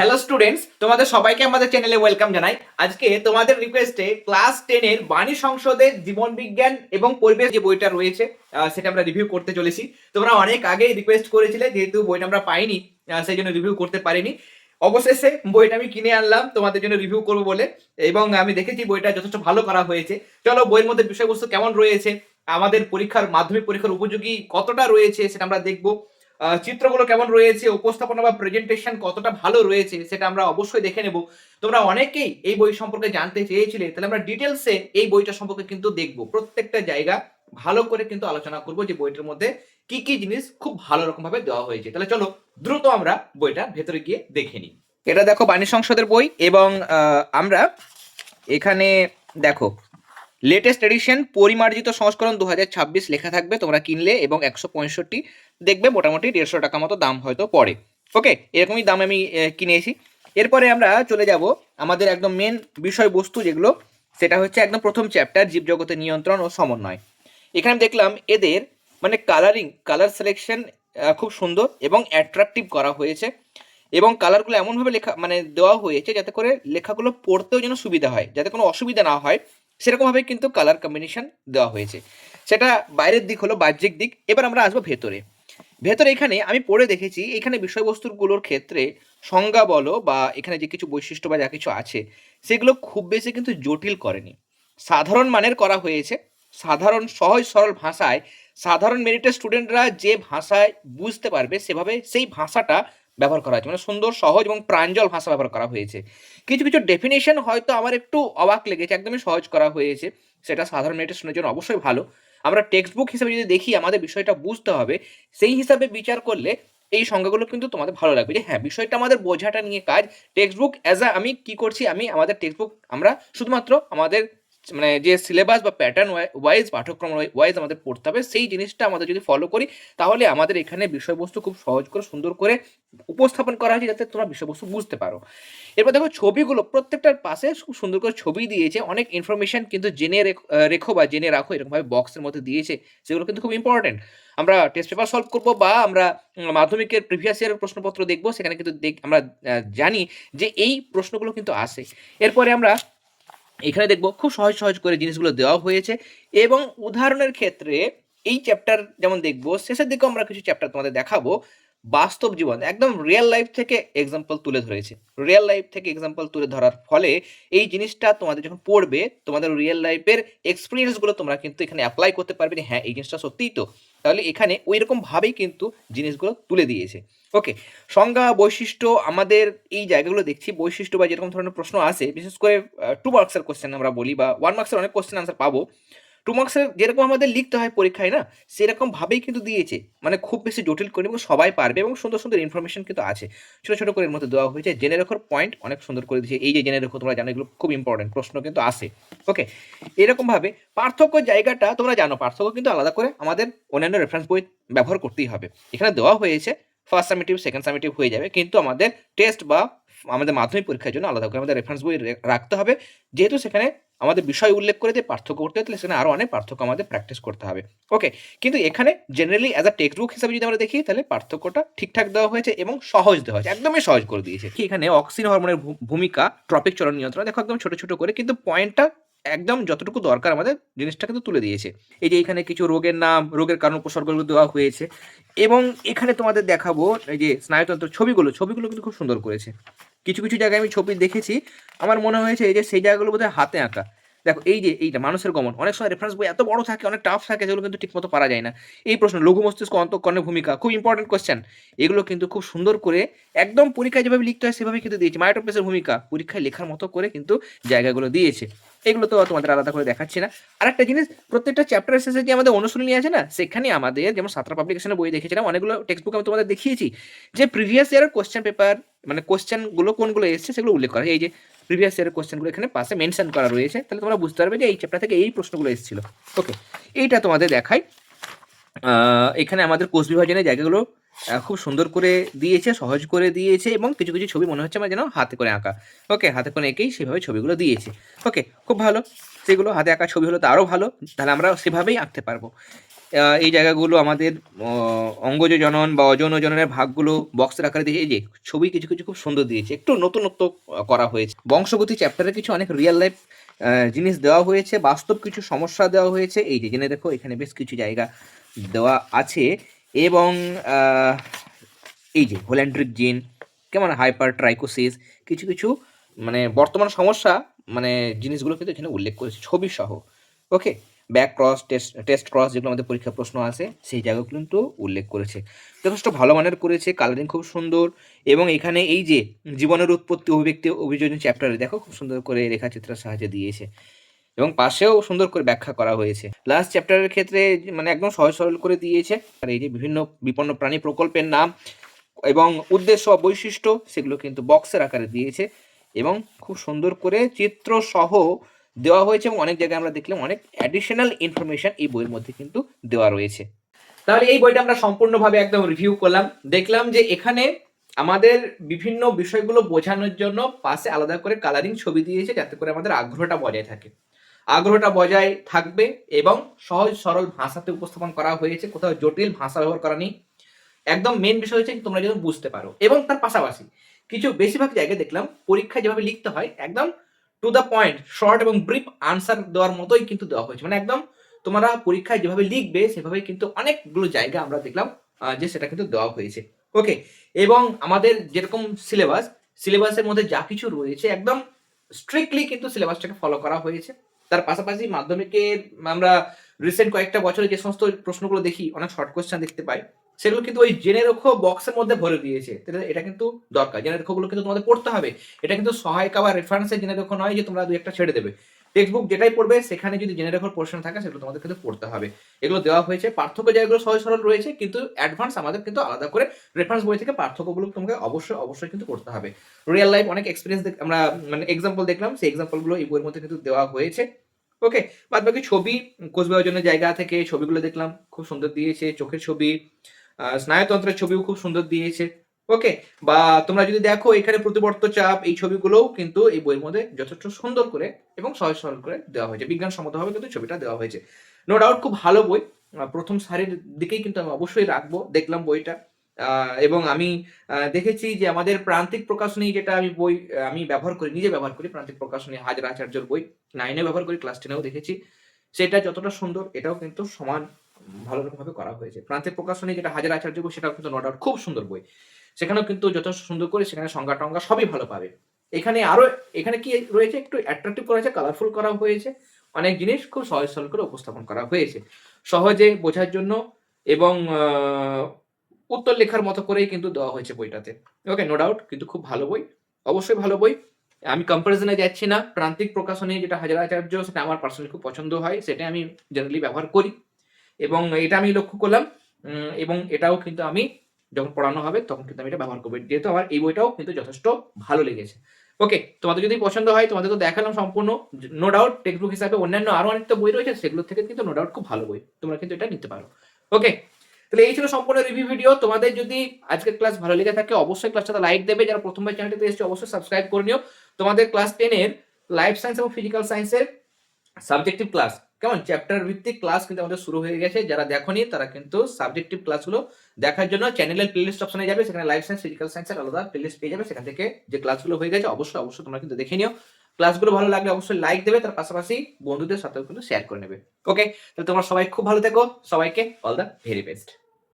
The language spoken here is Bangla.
হ্যালো স্টুডেন্টস তোমাদের সবাইকে আমাদের চ্যানেলে ওয়েলকাম জানাই। আজকে তোমাদের রিকোয়েস্টে ক্লাস টেনের বাণী সংসদে জীবন বিজ্ঞান এবং পরিবেশ যে বইটা রয়েছে সেটা আমরা রিভিউ করতে চলেছি। তোমরা অনেক আগেই রিকোয়েস্ট করেছিলে, যেহেতু বইটা আমরা পাইনি সেই জন্য রিভিউ করতে পারিনি। অবশেষে বইটা আমি কিনে আনলাম, তোমাদের জন্য রিভিউ করব বলে, এবং আমি দেখেছি বইটা যথেষ্ট ভালো করা হয়েছে। চলো, বইয়ের মধ্যে বিষয়বস্তু কেমন রয়েছে, আমাদের পরীক্ষার মাধ্যমিক পরীক্ষার উপযোগী কতটা রয়েছে, সেটা আমরা দেখব। চিত্রগুলো কেমন রয়েছে, উপস্থাপনা বা প্রেজেন্টেশন কতটা ভালো রয়েছে, সেটা আমরা অবশ্যই দেখে নেব। তোমরা অনেকেই এই বই সম্পর্কে জানতে চেয়েছিলে, তাহলে আমরা ডিটেলসে এই বইটা সম্পর্কে কিন্তু দেখব। প্রত্যেকটা জায়গা ভালো করে কিন্তু আলোচনা করব যে বইটার মধ্যে কি কি জিনিস খুব ভালো রকম ভাবে দেওয়া হয়েছে। তাহলে চলো, দ্রুত আমরা বইটা ভেতরে গিয়ে দেখে নিই। এটা দেখো বাণী সংসদের বই এবং আমরা এখানে দেখো লেটেস্ট এডিশন পরিমার্জিত সংস্করণ দু হাজার ছাব্বিশ লেখা থাকবে, তোমরা কিনলে এবং একশো পঁয়ষট্টি দেখবে, মোটামুটি দেড়শো টাকা মতো দাম হয়তো পড়ে। ওকে এরকমই দাম আমি কিনেছি। এরপরে আমরা চলে যাব আমাদের একদম মেন বিষয়বস্তু যেগুলো, সেটা হচ্ছে একদম প্রথম চ্যাপ্টার জীবজগতের নিয়ন্ত্রণ ও সমন্বয়। এখানে দেখলাম এদের মানে কালারিং কালার সিলেকশন খুব সুন্দর এবং অ্যাট্রাকটিভ করা হয়েছে। এবং কালারগুলো এমনভাবে লেখা মানে দেওয়া হয়েছে যাতে করে লেখাগুলো পড়তেও যেন সুবিধা হয়, যাতে কোনো অসুবিধা না হয়। সেরকমভাবে কিন্তু কালার কম্বিনেশন দেওয়া হয়েছে। সেটা বাইরের দিক হলো বাহ্যিক দিক, এবার আমরা আসব ভেতরে। ভেতরে এখানে আমি পড়ে দেখেছি, এখানে বিষয়বস্তুগুলোর ক্ষেত্রে সংজ্ঞা বলো বা এখানে যে কিছু বৈশিষ্ট্য বা যা কিছু আছে, সেগুলো খুব বেশি কিন্তু জটিল করেনি। সাধারণ মানের করা হয়েছে, সাধারণ সহজ সরল ভাষায়, সাধারণ মেরিটের স্টুডেন্টরা যে ভাষায় বুঝতে পারবে সেভাবে সেই ভাষাটা ব্যবহার করা হয়েছে। মানে সুন্দর, সহজ এবং প্রাঞ্জল ভাষা ব্যবহার করা হয়েছে। কিছু কিছু ডেফিনেশন হয়তো আমার একটু অবাক লেগেছে, একদমই সহজ করা হয়েছে। সেটা সাধারণ স্টুডেন্টের জন্য অবশ্যই ভালো। আমরা টেক্সট বুক হিসেবে যদি দেখি, আমাদের বিষয়টা বুঝতে হবে, সেই হিসাবে বিচার করলে এই সংজ্ঞাগুলো কিন্তু তোমাদের ভালো লাগবে যে হ্যাঁ বিষয়টা আমাদের বোঝাটা নিয়ে কাজ। টেক্সট বুক অ্যাজ আ আমি কি করছি? আমি, আমাদের টেক্সট বুক আমরা শুধুমাত্র আমাদের মানে যে সিলেবাস বা প্যাটার্ন ওয়াইজ পাঠ্যক্রম ওয়াইজ আমাদের পড়তে হবে, সেই জিনিসটা আমাদের যদি ফলো করি, তাহলে আমাদের এখানে বিষয়বস্তু খুব সহজ করে, সুন্দর করে উপস্থাপন করা হয়েছে যাতে তোমরা বিষয়বস্তু বুঝতে পারো। এরপর দেখো ছবিগুলো, প্রত্যেকটার পাশে খুব সুন্দর করে ছবি দিয়েছে, অনেক ইনফরমেশন কিন্তু জেনে রেখ- বা জেনে রাখো, এরকমভাবে বক্সের মধ্যে দিয়েছে, সেগুলো কিন্তু খুব ইম্পর্টেন্ট আমরা টেস্ট পেপার সলভ করব বা আমরা মাধ্যমিকের প্রিভিয়াস ইয়ারের প্রশ্নপত্র দেখব, সেখানে কিন্তু আমরা জানি যে এই প্রশ্নগুলো কিন্তু আসে। এরপরে আমরা এখানে দেখব খুব সহজ সহজ করে জিনিসগুলো দেওয়া হয়েছে এবং উদাহরণের ক্ষেত্রে এই চ্যাপ্টার যেমন দেখব, শেষের দিকে আমরা কিছু চ্যাপ্টার তোমাদের দেখাবো। বাস্তব জীবন, একদম রিয়েল লাইফ থেকে এক্সাম্পল তুলে ধরেছে। রিয়েল লাইফ থেকে এক্সাম্পল তুলে ধরার ফলে এই জিনিসটা তোমাদের যখন পড়বে, তোমাদের রিয়েল লাইফের এক্সপিরিয়েন্সগুলো তোমরা কিন্তু এখানে অ্যাপ্লাই করতে পারবে যে হ্যাঁ এই জিনিসটা সত্যিই তো। তাহলে এখানে ওই রকম ভাবেই কিন্তু জিনিসগুলো তুলে দিয়েছে। ওকে সংজ্ঞা, বৈশিষ্ট্য, আমাদের এই জায়গাগুলো দেখছি। বৈশিষ্ট্য বা যেরকম ধরনের প্রশ্ন আসে, বিশেষ করে টু মার্কসের কোশ্চেন আমরা বলি বা ওয়ান মার্কসের অনেক কোশ্চেন আনসার পাবো। টু মার্কসের যেরকম আমাদের লিখতে হয় পরীক্ষায় না, সেরকম ভাবেই কিন্তু দিয়েছে। মানে খুব বেশি জটিল করে এবং সবাই পারবে এবং সুন্দর সুন্দর ইনফরমেশন কিন্তু আছে। ছোটো ছোটো করে এর মধ্যে দেওয়া হয়েছে। জেনে রেখোর পয়েন্ট অনেক সুন্দর করে দিয়েছে। এই যে জেনে রেখো, তোমরা জানো এগুলো খুব ইম্পর্টেন্ট প্রশ্ন কিন্তু আসে। ওকে এরকমভাবে পার্থক্য জায়গাটা তোমরা জানো। পার্থক্য কিন্তু আলাদা করে আমাদের অন্যান্য রেফারেন্স বই ব্যবহার করতেই হবে। এখানে দেওয়া হয়েছে ফার্স্ট সামিটিভ সেকেন্ড সামিটিভ হয়ে যাবে। কিন্তু আমাদের টেস্ট বা আমাদের মাধ্যমিক পরীক্ষার জন্য আলাদা করে আমাদের রেফারেন্স বই রাখতে হবে। যেহেতু সেখানে আমাদের বিষয় উল্লেখ করে দিয়ে পার্থক্য করতে হয় তাহলে সেখানে আরও অনেক পার্থক্য আমাদের প্র্যাকটিস করতে হবে। ওকে কিন্তু এখানে generally as a text book হিসাবে যদি আমরা দেখি, তাহলে পার্থক্যটা ঠিকঠাক দেওয়া হয়েছে এবং সহজ দেওয়া হয়েছে, একদমই সহজ করে দিয়েছে। কি এখানে অক্সিন হরমোনের ভূমিকা ট্রপিক চলন নিয়ন্ত্রণ? দেখো একদম ছোট ছোট করে, কিন্তু পয়েন্টটা একদম যতটুকু দরকার আমাদের জিনিসটা কিন্তু তুলে দিয়েছে। এই যে এখানে কিছু রোগের নাম, রোগের কারণ উপসর্গগুলো দেওয়া হয়েছে। এবং এখানে তোমাদের দেখাবো এই যে স্নায়ুতন্ত্র ছবিগুলো ছবিগুলো কিন্তু খুব সুন্দর করেছে। কিছু কিছু জায়গায় আমি ছবি দেখেছি। আমার মনে হয়েছে এই যে সেই জায়গাগুলো বোধহয় হাতে আঁকা। দেখো, এই যে এইটা মানুষের গমন, অনেক সময় রেফারেন্স বই এত বড় থাকে, অনেক টাফ থাকে, যেগুলো কিন্তু ঠিকমতো পারা যায় না। এই প্রশ্ন, লঘু মস্তিষ্ক অন্তঃকরণের ভূমিকা, খুব ইম্পর্টেন্ট কোশ্চেন এগুলো কিন্তু খুব সুন্দর করে একদম পরীক্ষায় যেভাবে লিখতে হয় সেভাবে কিন্তু দিয়েছে। মাইটোপ্লেসের ভূমিকা, পরীক্ষায় লেখার মতো করে কিন্তু জায়গাগুলো দিয়েছে। এগুলো তো তোমাদের আলাদা করে দেখাচ্ছি না। আরেকটা জিনিস, প্রত্যেকটা চ্যাপ্টারের শেষে যে আমাদের অনুশীলনী আছে না, সেখানে আমাদের যেমন সাতরা পাবলিকেশনের বই দেখেছিলাম, অনেকগুলো টেক্সট বুক আমি তোমাদের দেখিয়েছি, যে প্রিভিয়াস ইয়ারের কোশ্চেন পেপার মানে কোশ্চেনগুলো কোনগুলো এসছে, সেগুলো উল্লেখ করা এই যে প্রিভিয়াস ইয়ারের কোশ্চেনগুলো এখানে পাশে মেনশন করা রয়েছে, তাহলে তোমরা বুঝতে পারবে যে এই চ্যাপ্টার থেকে এই প্রশ্নগুলো এসেছিল। ওকে এইটা তোমাদের দেখাই। এখানে আমাদের কোষ বিভাজনের জায়গাগুলো খুব সুন্দর করে দিয়েছে, সহজ করে দিয়েছে, এবং কিছু কিছু ছবি মনে হচ্ছে আমার যেন হাতে করে আঁকা। ওকে হাতে করে এঁকেই সেভাবে ছবিগুলো দিয়েছে। ওকে খুব ভালো। সেগুলো হাতে আঁকা ছবি হলো তো আরও ভালো, তাহলে আমরা সেভাবেই আঁকতে পারব। এই জায়গাগুলো আমাদের অঙ্গজ জনন বা অজন জননের ভাগগুলো বক্সের আকারে দিয়ে এই যে ছবি কিছু কিছু খুব সুন্দর দিয়েছে। একটু নতুনত্ব করা হয়েছে। বংশগতি চ্যাপ্টারে কিছু অনেক রিয়েল লাইফ জিনিস দেওয়া হয়েছে। বাস্তব কিছু সমস্যা দেওয়া হয়েছে। এই যে, জেনে দেখো, এখানে বেশ কিছু জায়গা দেওয়া আছে। এবং এই যে হোল্যান্ড্রিক জিন কেমন হাইপার ট্রাইকোসিস কিছু কিছু মানে বর্তমান সমস্যা মানে জিনিসগুলো কিন্তু এখানে উল্লেখ করেছে ছবি সহ okay back cross test test cross যেগুলো আমাদের পরীক্ষা প্রশ্ন আছে, সেই জায়গাগুলো কিন্তু উল্লেখ করেছে। যথেষ্ট ভালো মানের করেছে কালারিং খুব সুন্দর এবং এখানে এই যে জীবনের উৎপত্তি অভিব্যক্তি অভিযোজন চ্যাপ্টারে দেখো খুব সুন্দর করে রেখাচিত্রের সাহায্যে দিয়েছে এবং পাশেও সুন্দর করে ব্যাখ্যা করা হয়েছে। লাস্ট চ্যাপ্টারের ক্ষেত্রে মানে একদম সহজ সরল করে দিয়েছে। আর এই যে বিভিন্ন বিপন্ন প্রাণী প্রকল্পের নাম এবং উদ্দেশ্য বৈশিষ্ট্য, সেগুলো কিন্তু বক্সের আকারে দিয়েছে এবং খুব সুন্দর করে চিত্র সহ দেওয়া হয়েছে এবং অনেক জায়গায় আমরা দেখলাম অনেক অ্যাডিশনাল ইনফরমেশন এই বইয়ের মধ্যে কিন্তু দেওয়া রয়েছে। তাহলে এই বইটা আমরা সম্পূর্ণভাবে একদম রিভিউ করলাম। দেখলাম যে এখানে আমাদের বিভিন্ন বিষয়গুলো বোঝানোর জন্য পাশে আলাদা করে কালারিং ছবি দিয়েছে যাতে করে আমাদের আগ্রহটা বজায় থাকে। আগ্রহটা বজায় থাকবে এবং সহজ সরল ভাষাতে উপস্থাপন করা হয়েছে, কোথাও জটিল ভাষা ব্যবহার করা নেই। একদম মেন বিষয় হচ্ছে তোমরা যেন বুঝতে পারো। এবং তার পাশাপাশি কিছু বেশিরভাগ জায়গায় দেখলাম পরীক্ষায় যেভাবে লিখতে হয়, একদম টু দ্য পয়েন্ট শর্ট এবং ব্রিফ আনসার দেওয়ার মতোই কিন্তু দেওয়া হয়েছে। মানে একদম তোমরা পরীক্ষায় যেভাবে লিখবে সেভাবে কিন্তু অনেকগুলো জায়গা আমরা দেখলাম যে সেটা কিন্তু দেওয়া হয়েছে। ওকে এবং আমাদের যেরকম সিলেবাস সিলেবাসের মধ্যে যা কিছু রয়েছে, একদম স্ট্রিক্টলি কিন্তু সিলেবাসটাকে ফলো করা হয়েছে। তার পাশাপাশি মাধ্যমিকের আমরা রিসেন্ট কয়েকটা বছরে যে সমস্ত প্রশ্নগুলো দেখি, অনেক শর্ট কোয়েশ্চেন দেখতে পাই। সেগুলো কিন্তু ওই জেনে রেখো বক্সের মধ্যে ভরে দিয়েছে। এটা কিন্তু দরকার। জেনে রেখোগুলো কিন্তু তোমাদের পড়তে হবে। এটা কিন্তু সহায়িকা বা রেফারেন্সের জেনে রেখো নয় যে তোমরা দুই একটা ছেড়ে দেবে। টেক্সট বুক যেটাই পড়বে, সেখানে যদি জেনে রেখোর পোর্শন থাকে, সেগুলো তোমাদের কিন্তু পড়তে হবে। এগুলো দেওয়া হয়েছে। পার্থক্য জায়গাগুলো সহজ সরল রয়েছে, কিন্তু অ্যাডভান্স আমাদের কিন্তু আলাদা করে রেফারেন্স বই থেকে পার্থক্যগুলো তোমাকে অবশ্যই অবশ্যই কিন্তু করতে হবে। রিয়েল লাইফ অনেক এক্সপিরিয়েন্স আমরা মানে এক্সাম্পল দেখলাম। সেই এক্সাম্পলগুলো এই বইয়ের মধ্যে কিন্তু দেওয়া হয়েছে। ওকে বাদ বাকি ছবি, কোচবিহার জায়গা থেকে ছবিগুলো দেখলাম। খুব সুন্দর দিয়েছে, চোখের ছবি। স্নায়ুতন্ত্রের ছবিও খুব সুন্দর দিয়েছে। ওকে বা তোমরা যদি দেখো, এখানে প্রতিবর্ত চাপ, এই ছবিগুলোও কিন্তু এই বইয়ের মধ্যে যথেষ্ট সুন্দর করে এবং সহজ সরল করে দেওয়া হয়েছে। বিজ্ঞানসম্মতভাবে কিন্তু ছবিটা দেওয়া হয়েছে। নো ডাউট খুব ভালো বই। প্রথম সারির দিকেই কিন্তু আমি অবশ্যই রাখব, দেখলাম বইটা। এবং আমি দেখেছি যে আমাদের প্রান্তিক প্রকাশনী যেটা আমি বই, আমি ব্যবহার করি, নিজে ব্যবহার করি, প্রান্তিক প্রকাশনী হাজার আচার্যর বই। নাইনে ব্যবহার করি ক্লাস টেনেও দেখেছি। সেটা যতটা সুন্দর, এটাও কিন্তু সমান ভালো রকমভাবে করা হয়েছে। প্রান্তিক প্রকাশনী যেটা হাজার আচার্য বই, সেটাও কিন্তু নো ডাউট খুব সুন্দর বই। সেখানেও কিন্তু যথেষ্ট সুন্দর করে সেখানে সংজ্ঞা টঙ্গা সবই ভালো পাবে। এখানে আরও, এখানে কি রয়েছে? একটু অ্যাট্রাকটিভ করা হয়েছে কালারফুল করা হয়েছে। অনেক জিনিস খুব সহজ সরল করে উপস্থাপন করা হয়েছে। সহজে বোঝার জন্য এবং উত্তর লেখার মতো করেই কিন্তু দেওয়া হয়েছে বইটাতে। ওকে নো ডাউট কিন্তু খুব ভালো বই। অবশ্যই ভালো বই। আমি কম্পারিজনে যাচ্ছি না। প্রান্তিক প্রকাশনী যেটা হাজার আচার্য, সেটা আমার পার্সোনালি খুব পছন্দ হয় সেটা আমি জেনারেলি ব্যবহার করি। এবং এটা আমি লক্ষ্য করলাম এবং এটাও কিন্তু আমি যখন পড়ানো হবে তখন কিন্তু আমি এটা ব্যবহার করব। যেহেতু আমার এই বইটাও কিন্তু যথেষ্ট ভালো লেগেছে। ওকে তোমাদের যদি পছন্দ হয়, তোমাদের তো দেখালাম সম্পূর্ণ নো ডাউট টেক্সট বুক হিসাবে অন্যান্য আরও অনেক তো বই রয়েছে সেগুলো থেকে কিন্তু নো ডাউট খুব ভালো বই, তোমরা কিন্তু এটা নিতে পারো। ওকে তাহলে এই ছিল সম্পূর্ণ রিভিউ ভিডিও তোমাদের যদি আজকের ক্লাস ভালো লেগে থাকে, অবশ্যই ক্লাসটাতে লাইক দেবে। যারা প্রথমবার চ্যানেলটিতে এসেছে, অবশ্যই সাবস্ক্রাইব করে নিও। তোমাদের ক্লাস টেনের লাইফ সায়েন্স এবং ফিজিক্যাল সায়েন্সের সাবজেক্টিভ ক্লাস কেমন চ্যাপ্টার ভিত্তিক ক্লাস কিন্তু আমাদের শুরু হয়ে গেছে। যারা দেখনি, তারা কিন্তু সাবজেক্টিভ ক্লাসগুলো দেখার জন্য চ্যানেলের প্লেলিস্ট অপশনে যাবে। সেখানে লাইফ সায়েন্স ফিজিক্যাল সায়েন্সের আলাদা প্লেলিস্ট পেয়ে যাবে। সেখান থেকে যে ক্লাসগুলো হয়ে গেছে, অবশ্যই অবশ্যই তোমরা কিন্তু দেখে নিও। ক্লাসগুলো ভালো লাগলে অবশ্যই লাইক দেবে। তার পাশাপাশি বন্ধুদের সাথেও কিন্তু শেয়ার করে নেবে। ওকে তাহলে তোমরা সবাই খুব ভালো থেকো। সবাইকে অল দ্য ভেরি বেস্ট